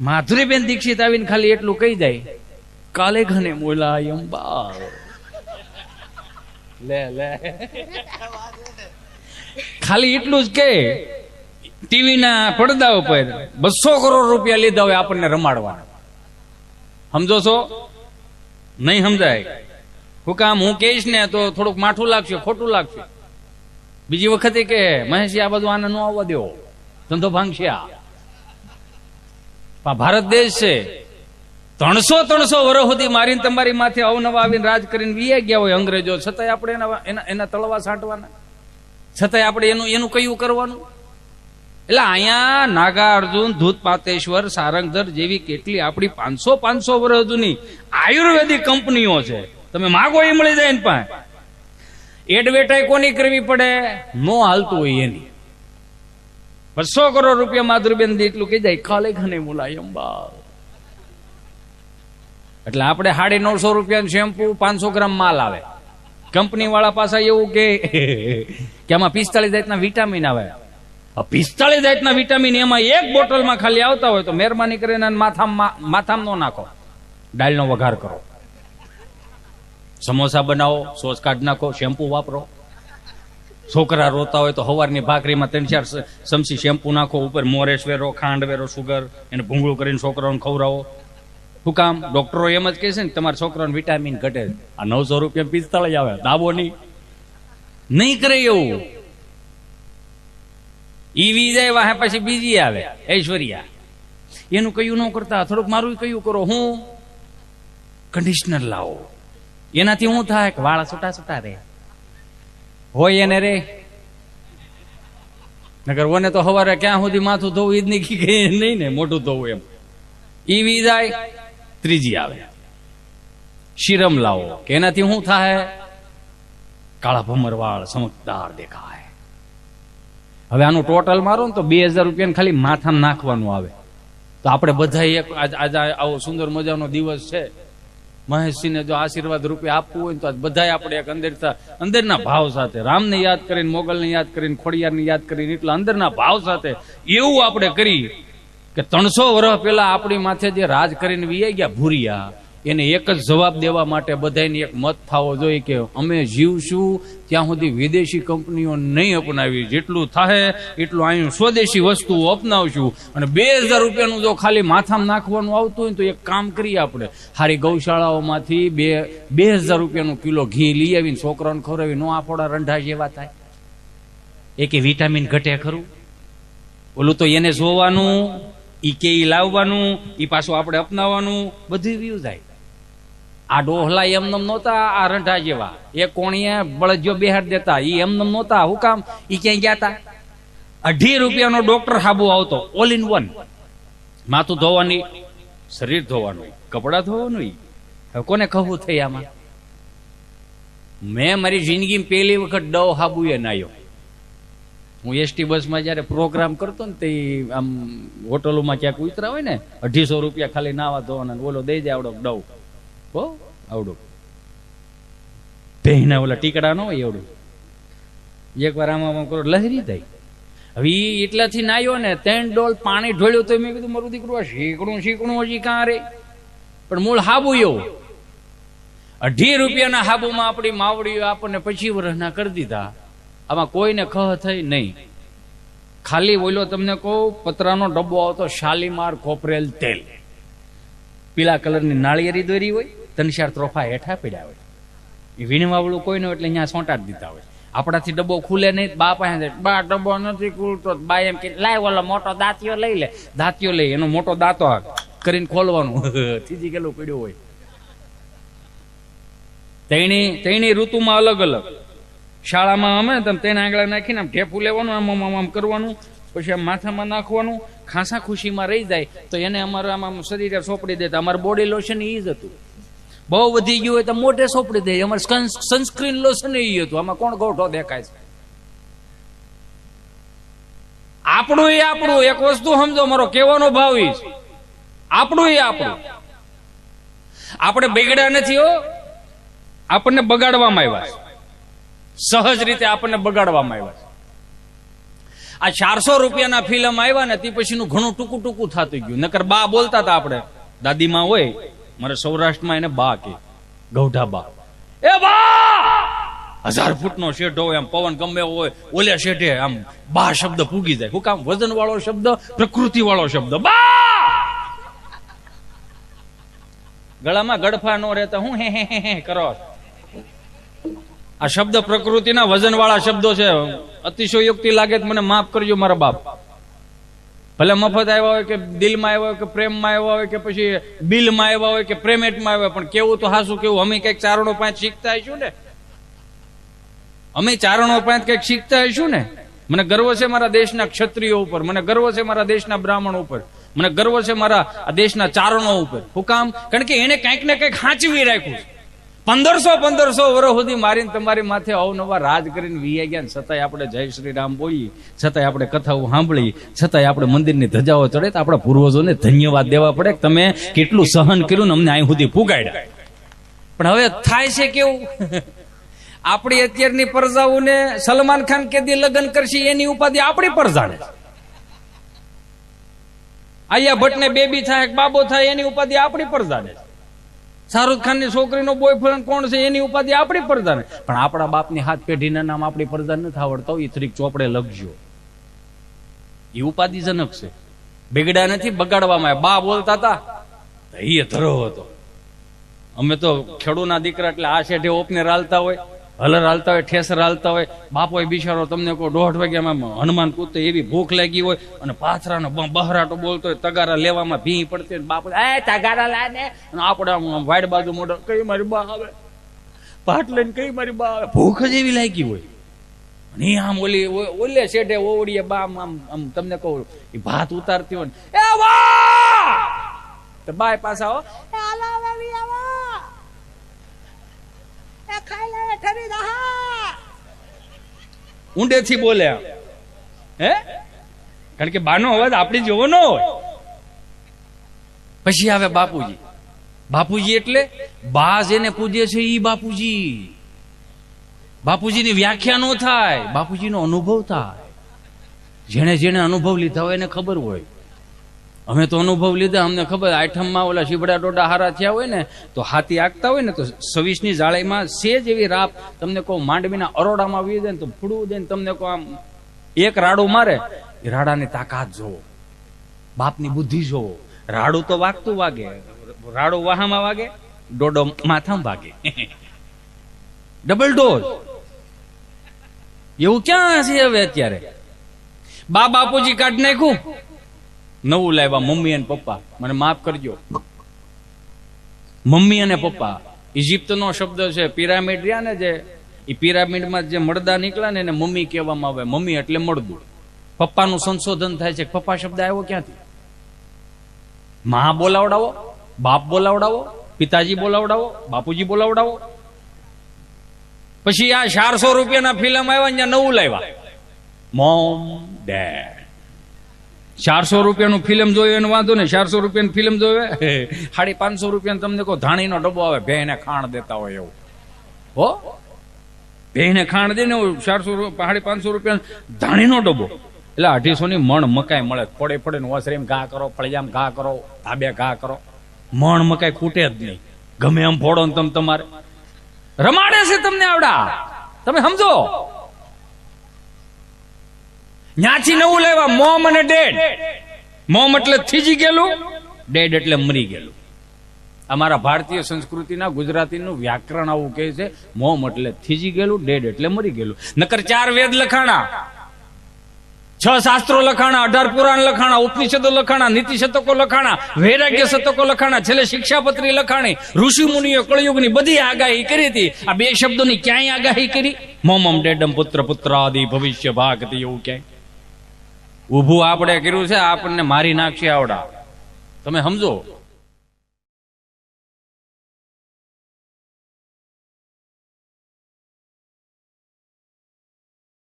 માધુરીબેન દીક્ષિત આવીને ખાલી એટલું કહી જાય, કાલે ઘને મોલાયમ બા લે લે. ખાલી એટલું જ કે ટીવી ના પડદા ઉપર બસો કરોડ રૂપિયા લીધા હોય આપણને રમાડવા સમજો છો? નહીં સમજાય? હું કામ હું કહીશ ને તો થોડુંક માઠું લાગશે, ખોટું લાગશે. બીજી વખતે કે મહેશ આ બધું આને ન આવવા દેવો ધંધો ભાંગશે આ. ભારત દેશ છે. ત્રણસો ત્રણસો વર્ષ સુધી મારીને તમારી માથે અવનવા આવીને રાજ કરીને વીએ ગયા હોય અંગ્રેજો. છતાંય આપણે એના એના તળવા છાંટવાના. છતાંય આપણે એનું એનું કયું કરવાનું? એટલે અહીંયા નાગાર્જુન ધૂત પાતેશ્વર સારંગધર જેવી કેટલી આપણી પાંચસો પાંચસો વર્ષ જૂની આયુર્વેદિક કંપનીઓ છે. તમે માગો એ મળી જાય ને પાસે. એડવર્ટાઈ કોની કરવી પડે? નો હાલતું હોય એની. બસો કરોડ રૂપિયા માધુરબેન એટલું કહી જાય ખાલે ખાને મુલાયમ બા એટલે આપણે સાડી નવસો રૂપિયાનું શેમ્પુ, પાંચસો ગ્રામ માલ આવે. કંપની વાળા પાસે એવું કે આમાં પિસ્તાળીસ જાતના વિટામિન આવે. પિસ્તાળીસ જાતના વિટામિન એમાં એક બોટલમાં ખાલી આવતા હોય તો મહેરબાની કરીને માથામાં માથામાં નો નાખો. દાળનો વઘાર કરો. સમોસા બનાવો, સોસ કાઢ નાખો, શેમ્પુ વાપરો. છોકરા રોતા હોય તો હવારની ભાખરીમાં ત્રણ ચાર સમસી શેમ્પુ નાખો, ઉપર મોરેશ વેરો, ખાંડ વેરો, સુગર, એને ભૂંગળું કરીને છોકરાઓને ખવડાવો. શું કામ? ડોક્ટરો એમ જ કહે છે ને, તમારા છોકરાને વિટામિન ઘટે. આ નવસો રૂપિયા પિસ્તાળી આવે. દાબો નહીં. નહીં કરે એવું. ઈ વીજાય વાહે પછી બીજી આવે. ઐશ્વર્યા. એનું કયું ન કરતા. થોડુંક મારું કયું કરો. હું કન્ડિશનર લાવો. એનાથી હું થાય કે વાળ છૂટા છૂટા રહે. હોય એને રે. નગર ઓને તો સવારે ક્યાં સુધી માથું ધોવું ઈદની નહીં ને મોટું ધોવું એમ. ઈ વી જાય, ત્રીજી આવે. શિરમ લાવો, કે એનાથી શું થાય કાળા ભમર વાળ ચમકદાર દેખાય. હવે આનું ટોટલ મારો ને તો બે હજાર રૂપિયા ખાલી માથામાં નાખવાનું આવે. તો આપણે બધા એક, આજ, આજે આવો સુંદર મજાનો દિવસ છે. મહેશજીને જો આશીર્વાદ રૂપે આપવું હોય તો બધાય આપણે એક અંદર અંદરના ભાવ સાથે, રામને યાદ કરીને, મોગલને યાદ કરીને, ખોડિયારને યાદ કરીને, એટલે અંદરના ભાવ સાથે એવું આપણે કરી કે ત્રણસો વર્ષ પહેલા આપણી માથે જે રાજ કરીને વી ગયા ભૂરિયા એને એક જ જવાબ દેવા માટે બધાને એક મત થવો જોઈએ કે અમે જીવશું ત્યાં સુધી વિદેશી કંપનીઓ નહીં અપનાવી. જેટલું થાય એટલું અહીં સ્વદેશી વસ્તુઓ અપનાવશું. અને બે હજાર રૂપિયાનું જો ખાલી માથામાં નાખવાનું આવતું હોય તો એક કામ કરીએ આપણે. સારી ગૌશાળાઓમાંથી બે બે હજાર રૂપિયાનું કિલો ઘી લઈ આવીને છોકરાઓને ખવડાવી નો આફોડા રંઢા જેવા થાય. એકે વિટામિન ઘટે ખરું? ઓલું તો એને જોવાનું, ઈ કે લાવવાનું, ઈ પાછું આપણે અપનાવવાનું, બધું વ્યૂ જાય. આ ડોહલા એમનેમ નહોતા, આ રંઢા જેવા. એ કોણીએ બળજો બેહાડ દેતા. એ એમનેમ નહોતા. હું કામ? એ ક્યાંય ગયા તા? અઢી રૂપિયાનો ડોક્ટર હાબુ આવતો. ઓલ ઇન વન માથું ધોવાની, શરીર ધોવાનું, કપડાં ધોવાનું. હવે કોને કહું થઈ આમાં? મેં મારી જિંદગીમાં પહેલી વખત ડવ હાબુ એ નાયો. હું એસટી બસમાં જ્યારે પ્રોગ્રામ કરતો ને તે આમ હોટલોમાં ક્યાંક ઉતરા હોય ને, અઢીસો રૂપિયા ખાલી નાવા ધોવાના બોલો દઈ દે આવડો ડવ. આવડો. ઓલા ટીકડા ન હોય એવડું. એકવાર આમાં લહેરી થઈ હવે એટલાથી નાયો ને, ત્રણ ડોલ પાણી ઢોળ્યું તો મેં કીધું, મારું દીકરું શીકણું શીકણું હજી કાં રે? પણ મૂળ હાબુ એવું. અઢી રૂપિયાના હાબુમાં આપણી માવડીઓ આપણને પછી વર્ષના કરી દીધા. આમાં કોઈને ખહ થઈ નહીં. ખાલી બોલો તમને કહું, પતરાનો ડબ્બો આવતો શાલીમાર કોપરેલ તેલ. પીળા કલરની નાળિયેરી દોરી હોય તનશાર ત્રોફા હેઠા પડ્યા હોય. એ વીણવાવાળું કોઈ ન હોય એટલે અહીંયા સોંટા દીધા હોય. આપણાથી ડબ્બો ખુલે નહીં બા પાસે બા, ડબ્બો નથી ખુલતો. બા એમ કે, લાય ઓલો મોટો દાંતિયો લઈ લે. દાંતિયો લઈ, એનો મોટો દાંતો કરીને ખોલવાનું. થીજી ગયેલું પડ્યું હોય. તેણી તેણી ઋતુમાં અલગ અલગ. શાળામાં અમે તેને આંગળા નાખીને આમ ઢેફું લેવાનું આમ આમ આમ કરવાનું, પછી આમ માથામાં નાખવાનું ખાસા ખુશીમાં રહી જાય, તો એને અમારે આમ શરીરે સોંપડી દેતા અમારું બોડી લોશન એ જ હતું. બહુ વધી ગયું હોય તો મોઢે સોંપડી દે, અમારે સનસ્ક્રીન લોશન એ હતું. આમાં કોણ ગોઠો દેખાય છે? આપણું એ આપણું, એક વસ્તુ સમજો મારો, કેવાનો ભાવ એ આપણું એ આપણું. આપણે બગડ્યા નથી હો, આપણને બગાડવામાં આવ્યા સહજ રીતે આપણને બગાડવામાં આવ્યા આ ચારસો રૂપિયાના ફિલ્મ આવ્યા ને તે પછીનું ઘણું ટૂંકું ટૂંકું થતું ગયું. નકર બા બોલતા હતા આપણે, દાદીમાં હોય, મારે સૌરાષ્ટ્રમાં એને બા કે, ગૌઢા બા. એ બા! હજાર ફૂટનો શેઠ હોય, આમ પવન ગમે હોય, ઓલે શેઠે આમ બા શબ્દ પૂગી જાય. કામ વજન વાળો શબ્દ પ્રકૃતિ વાળો શબ્દ? બા! ગળામાં ગડફા નો રહેતા હે હે હે હે, કરો. આ શબ્દ પ્રકૃતિના વજન વાળા શબ્દો છે. અતિશયોક્તિ લાગે મને માફ કરજો મારા બાપ. ભલે મફત આવ્યા હોય કે દિલમાં આવ્યા હોય કે પ્રેમમાં આવ્યા હોય કે પછી બિલમાં આવ્યા હોય કે પ્રેમેટમાં આવ્યા પણ કેવું તો હાસું, કેવું? અમે કંઈક ચારણો પાંચ શીખતા હશું ને? અમે ચારણો પાંચ કંઈક શીખતા હશું ને? મને ગર્વ છે મારા દેશના ક્ષત્રિયો ઉપર, મને ગર્વ છે મારા દેશના બ્રાહ્મણો ઉપર, મને ગર્વ છે મારા દેશના ચારણો ઉપર. હું કામ, કારણ કે એને કંઈક ને કંઈક હાંચવી રાખ્યું પંદરસો પંદરસો વર્ષ સુધી મારીને તમારી માથે અવનવા રાજ કરીને વી ગયા છતાંય આપણે જય શ્રી રામ બોલીએ છતાંય આપણે કથાઓ સાંભળી, છતાંય આપણે મંદિરની ધજાઓ ચડે, તો આપણા પૂર્વજોને ધન્યવાદ દેવા પડે કે તમે કેટલું સહન કર્યું ને અમને અહીં સુધી પુગાડ્યા. પણ હવે થાય છે કેવું? આપણી અત્યારની પરજાઓને સલમાન ખાન કેદી લગ્ન કરશે, એની ઉપાધિ આપણી પરજાને આયા ભટ્ટને બેબી થાય બાબો થાય, એની ઉપાધિ આપણી પરજાને શાહરુખ ખાનની છોકરીનો બોયફ્રેન્ડ કોણ છે એની ઉપાધિ આપણી પરજાને પણ આપણા બાપની હાથ પેઢીના નામ આપણી પ્રધાન નથી આવડતા એ ત્રીક ચોપડે લખજો. એ ઉપાધિજનક છે. બિગડા નથી, બગાડવામાં બા બોલતા હતા એ ધરો હતો. અમે તો ખેડૂના દીકરા એટલે આ શેઠે ઓપને રાલતા હોય. હલર હાલતા હોય, ઠેસર હાલતા હોય, બાપો બિચારો તમને કોઈ દોઢ વાગ્યામાં હનુમાન કૂદતો એવી ભૂખ લાગી હોય અને પાથરાનો બહરાટો બોલતો હોય, તગારા લેવામાં ભી પડતી હોય બાપો, એ તગારા લાને. આપણે આમ વાડ બાજુ મોઢો, કઈ મારી બા આવે? પાટ લઈને કઈ મારી બા આવે? ભૂખ જ એવી લાગી હોય. અને આમ ઓલી ઓલે શેઢે ઓવડીએ બા આમ આમ આમ તમને કહું એ ભાત ઉતારતી હોય ને, એ વા! તો બાય પાછા આવો એ હાલો હવે વી આવો એ ખાઈ લે ઠરી દહા ઊંડેથી બોલ્યા. હે? કારણ કે બાનો અવાજ આપણી જેવો ન હોય. પછી આવે બાપુજી. બાપુજી એટલે બા જેને પૂજે છે ઈ બાપુજી. બાપુજીની વ્યાખ્યા નો થાય. બાપુજીનો અનુભવ થાય. જેણે જેણે અનુભવ લીધા હોય એને ખબર હોય. અમે તો અનુભવ લીધા, અમને ખબર, આઠમમાં ઓલા શીબડા ડોડા હારા થયા હોય ને, તો હાથી આગતા હોય ને, તો સવીસની જાળીમાં સેજ એવી રાપ તમને કહો માંડવીના અરોડામાં વી જાય ને તો ફૂડું ને તમને કહો આમ એક રાડું મારે, એ રાડાની તાકાત જોવો, બાપની બુદ્ધિ જોવો. રાડું તો વાગતું વાગે, રાડું વાહામાં વાગે, ડોડો માથામાં વાગે ડબલ ડોઝ એવું ક્યાં છે હવે અત્યારે? બા બાપુજી કાઢ નાખ્યું? નવું લાવ્યા મમ્મી અને પપ્પા. મને માફ કરજો. મમ્મી અને પપ્પા. ઇજિપ્તનો શબ્દ છે, પિરામિડ રહ્યા ને જે? એ પિરામિડમાં જે મળદા નીકળ્યા ને એને મમ્મી કહેવામાં આવે. મમ્મી એટલે મળદું. પપ્પાનું સંશોધન થાય છે પપ્પા શબ્દ આવ્યો ક્યાંથી? મા બોલાવડાવો, બાપ બોલાવડાવો, પિતાજી બોલાવડાવો, બાપુજી બોલાવડાવો. પછી આ ચારસો રૂપિયાના ફિલ્મ આવ્યા ત્યાં નવું લાવ્યા. Mom dad. ચારસો રૂપિયાનું ફિલ્મ જોયું એનો વાંધો ને ચારસો રૂપિયાની ફિલ્મ જોવે? સાડી પાંચસો રૂપિયાનો તમને કહો, ધાણીનો ડબ્બો આવે, ભેને ખાણ દેતા હોય એવું. હો? ભેને ખાણ દે ને ચારસો સાડી પાંચસો રૂપિયા ધાણીનો ડબ્બો. એટલે અઢીસો ની મણ મકાઈ મળે પડે પડે ને ઓસરીમ ઘા કરો, ફળિયામ ઘા કરો, ધાબે ઘા કરો. મણ મકાઈ ખૂટે જ નહીં. ગમે એમ ફોડો ને તમે તમારે. રમાડે છે તમને આવડા. તમે સમજો. ન્યાથી નવું લેવા, મોમ અને ડેડ. મોમ એટલે થીજી ગયેલું, ડેડ એટલે મરી ગયેલું. અમારા ભારતીય સંસ્કૃતિના ગુજરાતીનું વ્યાકરણ આવું કહે છે, મોમ એટલે થીજી ગયેલું, ડેડ એટલે મરી ગયેલું. નકર ચાર વેદ લખાણા, છ શાસ્ત્રો લખાણા, અઢાર પુરાણ લખાણા, ઉપનિષદો લખાણા નીતિ શતકો લખાણા, વૈરાગ્ય શતકો લખાણા, છેલ્લે શિક્ષાપત્રી લખાણી, ઋષિ મુનિઓ, કળયુગની બધી આગાહી કરી હતી. આ બે શબ્દોની ક્યાંય આગાહી કરી? મોમમ ડેડમ પુત્ર પુત્ર આદિ ભવિષ્ય ભાગતી એવું ક્યાંય. ઊભું આપણે કર્યું છે આપણને મારી નાખશે આવડા. તમે સમજો?